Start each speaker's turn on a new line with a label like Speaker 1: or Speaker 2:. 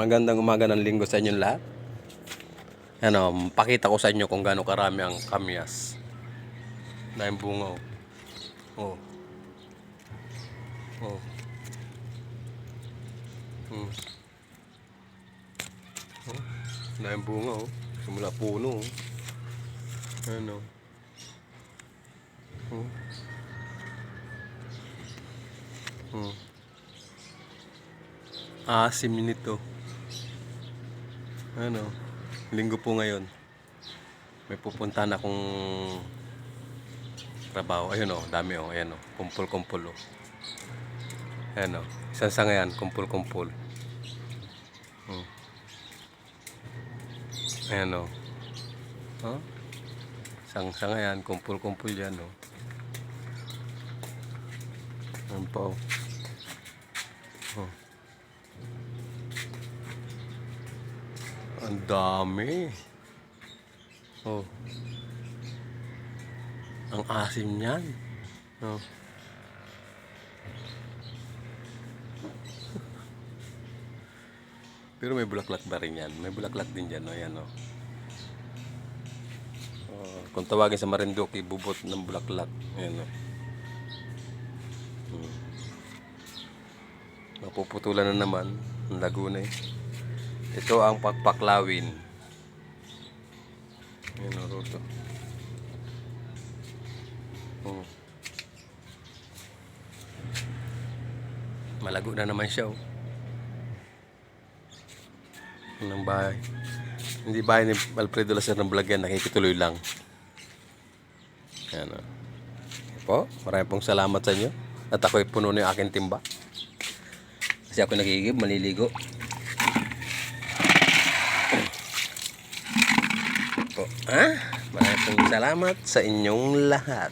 Speaker 1: Magandang umaga ng linggo sa inyong lahat. Ano, pakita ko sa inyo kung gaano karami ang kamyas. Yung bunga. Oh. Oh. Oh. Hmm. Oh. Yung bunga oh. Simula puno oh. Ano. Oh. Hmm. Asim nito. Ano, linggo po ngayon. May pupunta na akong trabaho. Ayun oh, dami oh, ayan oh. Kumpul-kumpul oh. Ayan oh. Isang sanga yan, kumpul-kumpul. Hmm. Ayan oh. Oh? Isang sanga yan, kumpul-kumpul yan oh. Ayan po. Oh. Ang dami. Oh. Ang asim niyan. Oh. Pero may bulaklak ba rin yan? May bulaklak din dyan, no? Yan, no? Oh, kung tawagin sa Marinduque, bubot ng bulaklak. Ayan, no? Hmm. Mapuputulan na naman ang Laguna, eh. Ito ang pagpaklawin. Ayan o, roto. Oh. Malago na naman siya, oh. Ng bahay. Hindi bahay ni Alfredo Lazar ng vlog yan. Nakikituloy lang. Ayan, oh. Po, maraming pong salamat sa inyo. At ako'y puno yung aking timba. Kasi ako nagigib, maliligo. Po. Ha? Maraming pong salamat sa inyong lahat.